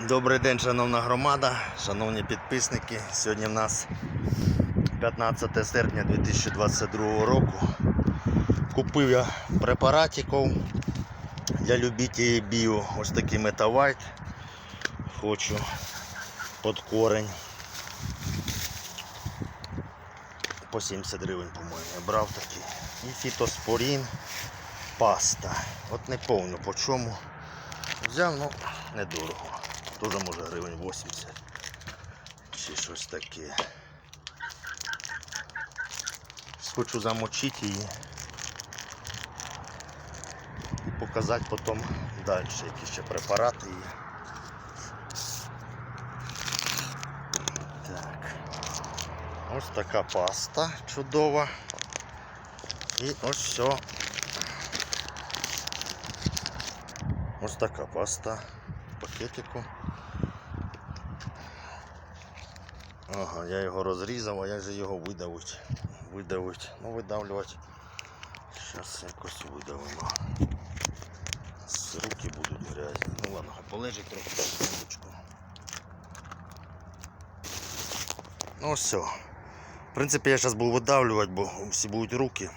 Добрий день, шановна громада, шановні підписники. Сьогодні в нас 15 серпня 2022 року. Купив я препаратиків для любителів біо. Ось такий метавайт. Хочу під корень. По 70 гривень, по-моєму, я брав такий. І фітоспорін паста. От не повну по чому. Взяв, ну, недорого. Тоже може гривень 80. Чи щось таке. Хочу замочити її. І показати потім далі, які ще препарати є. Так. Ось така паста чудова. І ось все. Ось така паста в пакетику. Ага, я його розрізав, а як же його видавити? Видавити. Ну видавлювати. Зараз якось видавимо. З руки будуть грязні. Ну ладно, полежить трохи секундочку. Ну все. В принципі, я зараз буду видавлювати, бо всі будуть руки.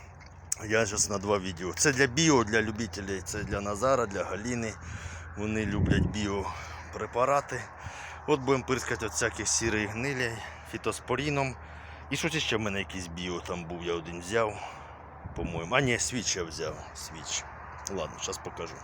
Я зараз на два відео. Це для біо, для любителів, це для Назара, для Галіни. Вони люблять біопрепарати. От будемо пирскати от всяких сірих гнилі, фітоспоріном. І щось ще в мене якийсь біо там був, я один взяв, по-моєму. А ні, свіч я взяв. Свіч. Ладно, зараз покажу.